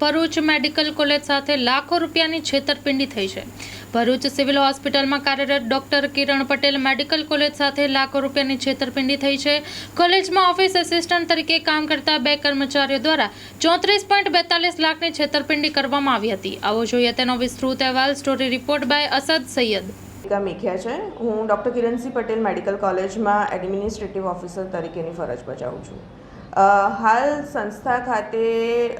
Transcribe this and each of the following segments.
Bharuch medical college સાથે લાખો રૂપિયાની છેતરપિંડી થઈ છે. ભરૂચ સિવિલ હોસ્પિટલમાં કાર્યરત doctor Kiran Patel medical college સાથે લાખો રૂપિયાની છેતરપિંડી થઈ છે. કોલેજમાં ઓફિસ એસિસ્ટન્ટ તરીકે કામ કરતા બે કર્મચારીઓ દ્વારા ચોત્રીસ પોઈન્ટ બેતાલીસ લાખની છેતરપિંડી કરવામાં આવી હતી. આવો જોઈએ તેનો વિસ્તૃત અહેવાલ story report by Asad Saiyad. મેખ્યા છે. હું ડૉક્ટર કિરણસિંહ પટેલ મેડિકલ કોલેજમાં એડમિનિસ્ટ્રેટિવ ઓફિસર તરીકેની ફરજ બજાવું છું. હાલ સંસ્થા ખાતે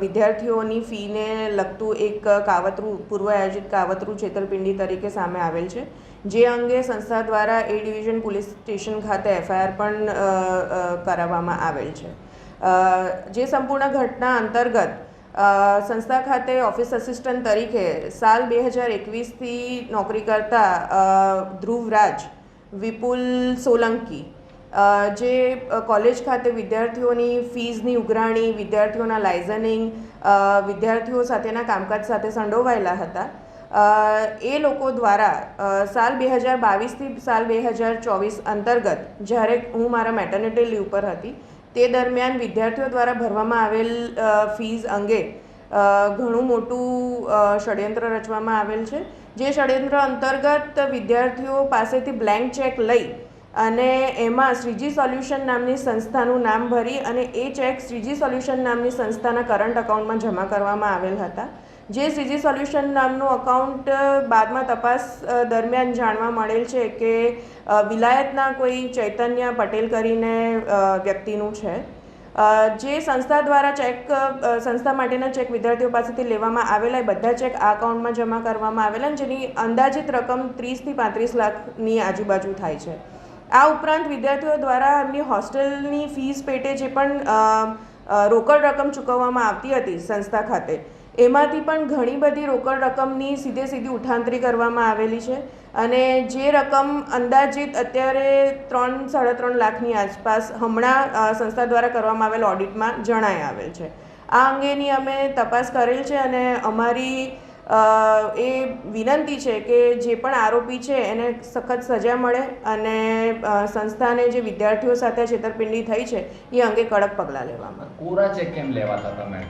વિદ્યાર્થીઓની ફીને લગતું એક કાવતરું પૂર્વ આયોજિત કાવતરું છેતરપિંડી તરીકે સામે આવેલ છે. જે અંગે સંસ્થા દ્વારા એ ડિવિઝન પોલીસ સ્ટેશન ખાતે એફઆઈઆર પણ કરાવવામાં આવેલ છે. જે સંપૂર્ણ ઘટના અંતર્ગત સંસ્થા ખાતે ઓફિસ અસિસ્ટન્ટ તરીકે સાલ બે હજાર એકવીસથી નોકરી કરતા ધ્રુવરાજ વિપુલ સોલંકી જે કોલેજ ખાતે વિદ્યાર્થીઓની ફીઝની ઉઘરાણી, વિદ્યાર્થીઓના લાઇઝનિંગ વિદ્યાર્થીઓ સાથેના કામકાજ સાથે સંડોવાયેલા હતા. એ લોકો દ્વારા સાલ બે હજાર બાવીસથી સાલ બે હજાર ચોવીસ અંતર્ગત જ્યારે હું મારા મેટર્નિટી લીવ પર હતી, તે દરમિયાન વિદ્યાર્થીઓ દ્વારા ભરવામાં આવેલ ફીઝ અંગે ઘણું મોટું ષડયંત્ર રચવામાં આવેલ છે. જે ષડયંત્ર અંતર્ગત વિદ્યાર્થીઓ પાસેથી બ્લેન્ક ચેક લઈ અને એમાં શ્રીજી સોલ્યુશન નામની સંસ્થાનું નામ ભરી અને એ ચેક શ્રીજી સોલ્યુશન નામની સંસ્થાના કરંટ અકાઉન્ટમાં જમા કરવામાં આવેલ હતા. જે શ્રીજી સોલ્યુશન નામનું અકાઉન્ટ બાદમાં તપાસ દરમિયાન જાણવા મળેલ છે કે વિલાયતના કોઈ ચૈતન્ય પટેલ કરીને વ્યક્તિનું છે. જે સંસ્થા દ્વારા ચેક સંસ્થા માટેના ચેક વિદ્યાર્થીઓ પાસેથી લેવામાં આવેલા એ બધા ચેક આ અકાઉન્ટમાં જમા કરવામાં આવેલા જેની અંદાજિત રકમ ત્રીસથી પાંત્રીસ લાખની આજુબાજુ થાય છે. આ ઉપરાંત વિદ્યાર્થીઓ દ્વારા એમની હોસ્ટેલની ફીસ પેટે જે પણ રોકડ રકમ ચૂકવવામાં આવતી હતી સંસ્થા ખાતે, એમાંથી પણ ઘણી બધી રોકડ રકમની સીધે સીધી ઉઠાંતરી કરવામાં આવેલી છે. અને જે રકમ અંદાજિત અત્યારે ત્રણ, સાડા ત્રણ લાખની આસપાસ હમણાં સંસ્થા દ્વારા કરવામાં આવેલ ઓડિટમાં જણાય આવેલ છે. આ અંગેની અમે તપાસ કરેલ છે અને અમારી એ વિનંતી છે કે જે પણ આરોપી છે એને સખત સજા મળે અને સંસ્થાને જે વિદ્યાર્થીઓ સાથે છેતરપિંડી થઈ છે એ અંગે કડક પગલાં લેવામાં કોરા ચેક કેમ લેવાતા તમે?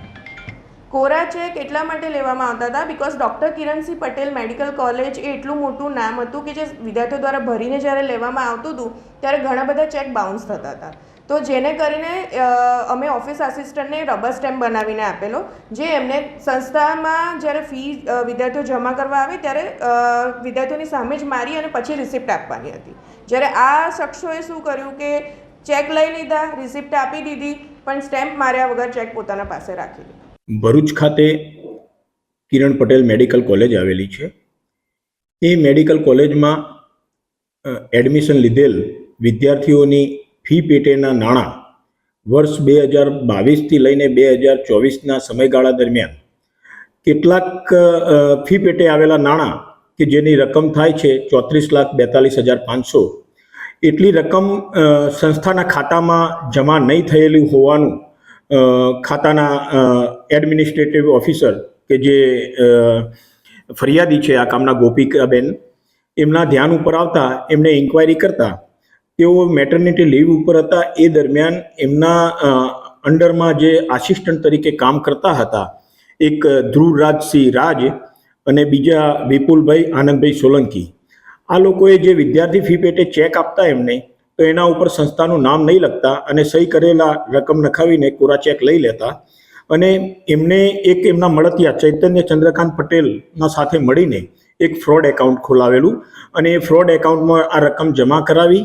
કોરા ચેક એટલા માટે લેવામાં આવતા હતા? Because doctor Kiransinh Patel medical college એ એટલું મોટું નામ હતું કે જે વિદ્યાર્થીઓ દ્વારા ભરીને જ્યારે લેવામાં આવતું હતું ત્યારે ઘણા બધા ચેક બાઉન્સ થતા હતા. તો જેને કરીને અમે ઓફિસ આસિસ્ટન્ટને રબર સ્ટેમ્પ બનાવીને આપેલો, જે એમને સંસ્થામાં જ્યારે ફી વિદ્યાર્થીઓ જમા કરવા આવે ત્યારે વિદ્યાર્થીઓની સામે જ મારી અને પછી રિસિપ્ટ આપવાની હતી. જ્યારે આ શખ્સોએ શું કર્યું કે ચેક લઈ લીધા રિસિપ્ટ આપી દીધી, પણ સ્ટેમ્પ માર્યા વગર ચેક પોતાના પાસે રાખી લીધો. ભરૂચ ખાતે કિરણ પટેલ મેડિકલ કોલેજ આવેલી છે. એ મેડિકલ કોલેજમાં એડમિશન લીધેલ વિદ્યાર્થીઓની ફી પેટેના નાણાં વર્ષ બે હજાર બાવીસથી લઈને બે હજાર ચોવીસના સમયગાળા દરમિયાન કેટલાક ફી પેટે આવેલા નાણાં કે જેની રકમ થાય છે ચોત્રીસ લાખ બેતાલીસ હજાર પાંચસો, એટલી રકમ સંસ્થાના ખાતામાં જમા નહીં થયેલી હોવાનું ખાતાના એડમિનિસ્ટ્રેટિવ ઓફિસર કે જે ફરિયાદી છે આ કામના ગોપિકાબેન, એમના ધ્યાન ઉપર આવતા એમને ઇન્ક્વાયરી કરતા તેઓ મેટર્નિટી લીવ ઉપર હતા. એ દરમિયાન એમના અંડરમાં જે આસિસ્ટન્ટ તરીકે કામ કરતા હતા, એક ધ્રુવરાજસિંહ રાજ અને બીજા વિપુલભાઈ આનંદભાઈ સોલંકી. આ લોકોએ જે વિદ્યાર્થી ફી પેટે ચેક આપતા એમને, તો એના ઉપર સંસ્થાનું નામ નહીં લખતા અને સહી કરેલા રકમ નખાવીને કોરા ચેક લઈ લેતા. અને એમને એક એમના મળતિયા, ચૈતન્ય ચંદ્રકાંત પટેલના સાથે મળીને એક ફ્રોડ એકાઉન્ટ ખોલાવેલું અને એ ફ્રોડ એકાઉન્ટમાં આ રકમ જમા કરાવી